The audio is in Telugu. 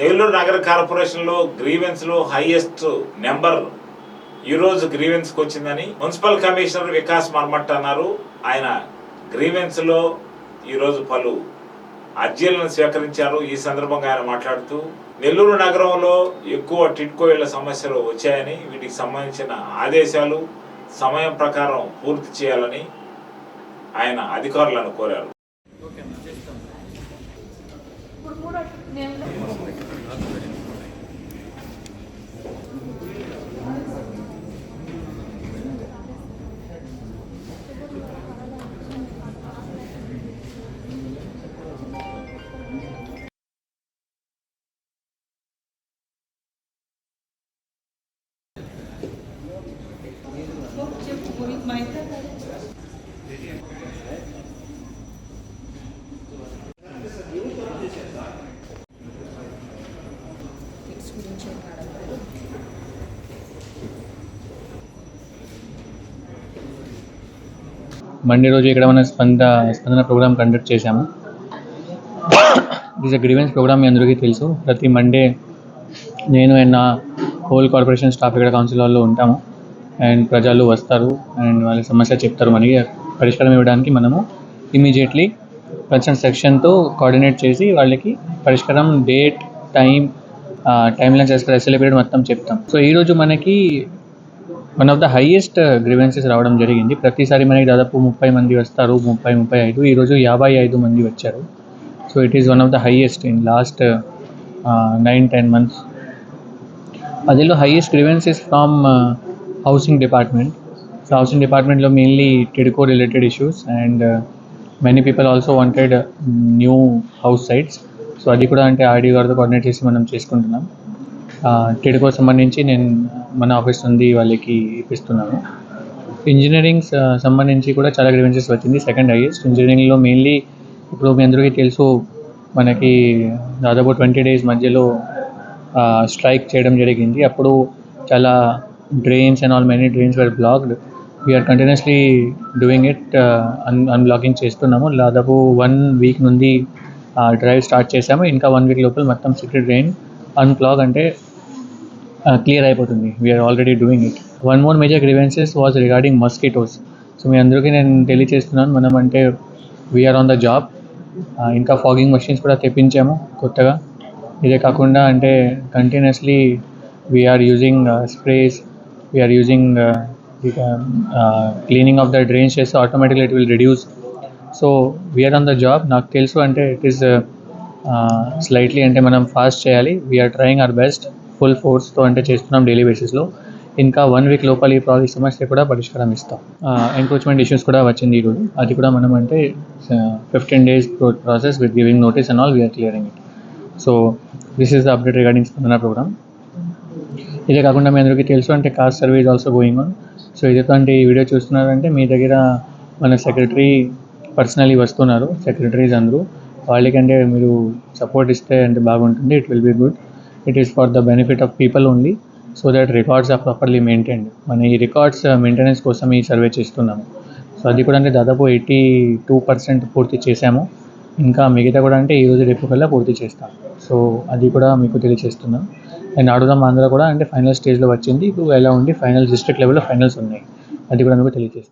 నెల్లూరు నగర కార్పొరేషన్లో గ్రీవెన్స్లో హైయెస్ట్ నెంబర్ ఈరోజు గ్రీవెన్స్కి వచ్చిందని మున్సిపల్ కమిషనర్ వికాస్ మర్మట్ అన్నారు. ఆయన గ్రీవెన్స్లో ఈరోజు పలు అర్జీలను స్వీకరించారు. ఈ సందర్భంగా ఆయన మాట్లాడుతూ నెల్లూరు నగరంలో ఎక్కువ టిట్కో సమస్యలు వచ్చాయని వీటికి సంబంధించిన ఆదేశాలు సమయం ప్రకారం పూర్తి చేయాలని ఆయన అధికారులను కోరారు. ఇప్పుడు మండే రోజు ఇక్కడ మన స్పంద స్పందన ప్రోగ్రామ్ కండక్ట్ చేశాము. దిస్ అ గ్రీవెన్స్ ప్రోగ్రామ్ మీ అందరికీ తెలుసు. ప్రతి మండే నేను అండ్ నా హోల్ కార్పొరేషన్ స్టాఫ్ ఇక్కడ కౌన్సిల్ హాల్లో ఉంటాము. అండ్ ప్రజలు వస్తారు అండ్ వాళ్ళ సమస్య చెప్తారు. మనకి పరిష్కారం ఇవ్వడానికి మనము ఇమీడియట్లీ కన్సర్న్ సెక్షన్తో కోఆర్డినేట్ చేసి వాళ్ళకి పరిష్కారం date time time lines SLA period మొత్తం చెప్తాం. సో ఈరోజు మనకి one of the highest grievances రావడం జరిగింది. ప్రతిసారి మనకి దాదాపు ముప్పై మంది వస్తారు. ముప్పై ముప్పై ఐదు. ఈరోజు యాభై ఐదు మంది వచ్చారు. So it is one of the highest in last nine ten months అదిలో highest grievances from housing department so housing డిపార్ట్మెంట్లో mainly TIDCO related issues and many people also wanted new house sites so అది కూడా అంటే ఆర్డీ గారితో కోఆర్డినేట్ చేసి మనం చేసుకుంటున్నాం. టిడ్కో సంబంధించి నేను మన ఆఫీస్ నుండి వాళ్ళకి ఇప్పిస్తున్నాను. ఇంజనీరింగ్ సంబంధించి కూడా చాలా గ్రీవెన్సెస్ వచ్చింది. సెకండ్ హైయెస్ట్ ఇంజనీరింగ్లో మెయిన్లీ ఇప్పుడు మీ అందరికీ తెలుసు మనకి దాదాపు ట్వంటీ డేస్ మధ్యలో స్ట్రైక్ చేయడం జరిగింది. అప్పుడు చాలా drains and all many drains were blocked we are continuously doing it un unblocking చేస్తున్నాము. దాదాపు వన్ వీక్ నుండి డ్రైవ్ స్టార్ట్ చేసాము ఇంకా వన్ వీక్ లోపల మొత్తం సిటీ డ్రైన్ అన్బ్లాక్ అంటే క్లియర్ అయిపోతుంది. We are already doing it one more major grievances was regarding mosquitoes so మీ అందరికీ నేను తెలియచేస్తున్నాను మనం అంటే we are on the job ఇంకా ఫాగింగ్ మషిన్స్ కూడా తెప్పించాము కొత్తగా. ఇదే కాకుండా అంటే continuously we are using sprays we are using cleaning of the drains చేస్తే automatically it will reduce so we are on the job నాకు తెలుసు అంటే ఇట్ ఈస్ స్లైట్లీ అంటే మనం ఫాస్ట్ చేయాలి. We are trying our best full ఫోర్స్తో అంటే చేస్తున్నాం డైలీ బేసిస్లో ఇంకా వన్ వీక్ లోపల ఈ ప్రాజెక్ట్ సమస్య కూడా పరిష్కారం ఇస్తాం. ఎంక్రోచ్మెంట్ ఇష్యూస్ కూడా వచ్చింది ఈరోజు అది కూడా మనం అంటే fifteen days process with giving notice and all we are clearing it so this is the update regarding Spandana program ఇదే కాకుండా మీ అందరికీ తెలుసు అంటే caste service also going on so ఇదితో అంటే ఈ వీడియో చూస్తున్నారంటే మీ దగ్గర మన సెక్రటరీ పర్సనలీ వస్తున్నారు. సెక్రటరీస్ అందరూ. వాళ్ళకంటే మీరు సపోర్ట్ ఇస్తే అంటే బాగుంటుంది. It will be good it is for the benefit of people only so that records are properly maintained మన ఈ రికార్డ్స్ మెయింటెనెన్స్ uh, కోసం ఈ సర్వే చేస్తున్నాము. సో అది కూడా అంటే దాదాపు ఎయిటీ టూ పర్సెంట్ పూర్తి చేశాము. ఇంకా మిగతా కూడా అంటే ఈ రోజు రేపు కల్లా పూర్తి చేస్తాం. సో అది కూడా మీకు తెలియజేస్తున్నాం. అండ్ ఆడుదాం ఆంధ్ర కూడా అంటే ఫైనల్ స్టేజ్లో వచ్చింది. ఇప్పుడు ఎలా ఉంది? ఫైనల్ డిస్ట్రిక్ట్ లెవెల్లో ఫైనల్స్ ఉన్నాయి. అది కూడా మీకు తెలియజేస్తాం.